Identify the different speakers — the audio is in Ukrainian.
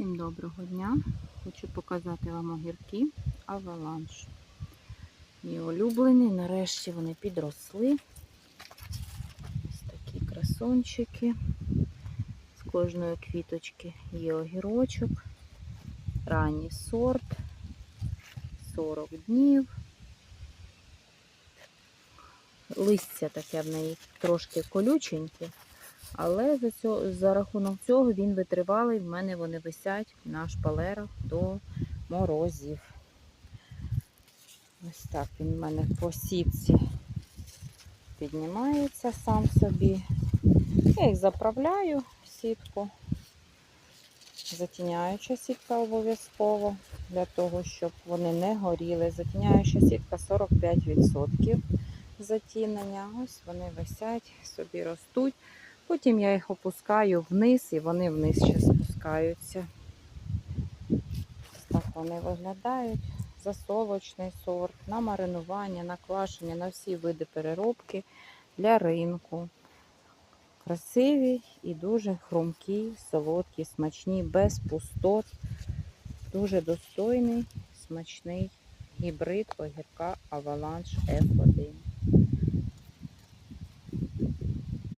Speaker 1: Всім доброго дня! Хочу показати вам огірки аваланш. Мій улюблений, нарешті вони підросли. Ось такі красунчики. З кожної квіточки є огірочок. Ранній сорт, 40 днів. Листя таке в неї трошки колюченьке. Але за, цього, за рахунок цього він витривалий. В мене вони висять на шпалерах до морозів. Ось так він в мене по сітці піднімається сам собі. Я їх заправляю сітку. Затіняюча сітка обов'язково для того, щоб вони не горіли. Затіняюча сітка 45% затінення. Ось вони висять, собі ростуть. Потім я їх опускаю вниз і вони вниз ще спускаються. Так вони виглядають. Засолочний сорт, на маринування, на квашення, на всі види переробки для ринку. Красиві і дуже хрумкі, солодкі, смачні, без пустот. Дуже достойний, смачний гібрид огірка Avalanche F1.